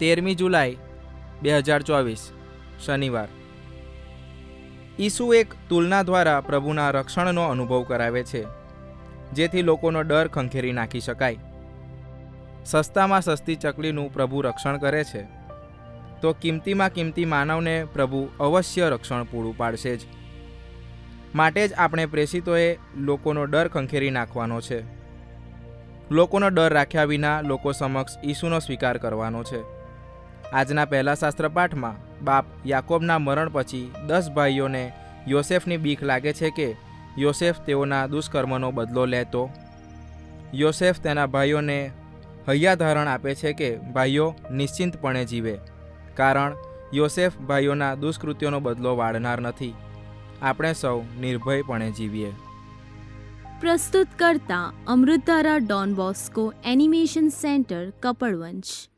તેરમી જુલાઈ, બે હજાર ચોવીસ, શનિવાર. ઈસુ એક તુલના દ્વારા પ્રભુના રક્ષણનો અનુભવ કરાવે છે, જેથી લોકોનો ડર ખંખેરી નાખી શકાય. સસ્તામાં સસ્તી ચકલીનું પ્રભુ રક્ષણ કરે છે. તો કિંમતીમાં કિંમતી માનવને પ્રભુ અવશ્ય રક્ષણ પૂરું પાડશે જ. માટે જ આપણે પ્રેષિતોએ લોકોનો ડર ખંખેરી નાખવાનો છે. લોકોનો ડર રાખ્યા વિના લોકો સમક્ષ ઈસુનો સ્વીકાર કરવાનો છે. આજના પહેલા શાસ્ત્ર પાઠમાં બાપ યાકોબના મરણ પછી દસ ભાઈઓને યોસેફની બીક લાગે છે કે યોસેફ તેઓના દુષ્કર્મનો બદલો લેતો. યોસેફ તેના ભાઈઓને હૈયાધારણ આપે છે કે ભાઈઓ નિશ્ચિંતપણે જીવે, કારણ યોસેફ ભાઈઓના દુષ્કૃત્યોનો બદલો વાળનાર નથી. આપણે સૌ નિર્ભયપણે જીવીએ. પ્રસ્તુત કરતા Amrutdhara Don Bosco animation centre Kapadvanj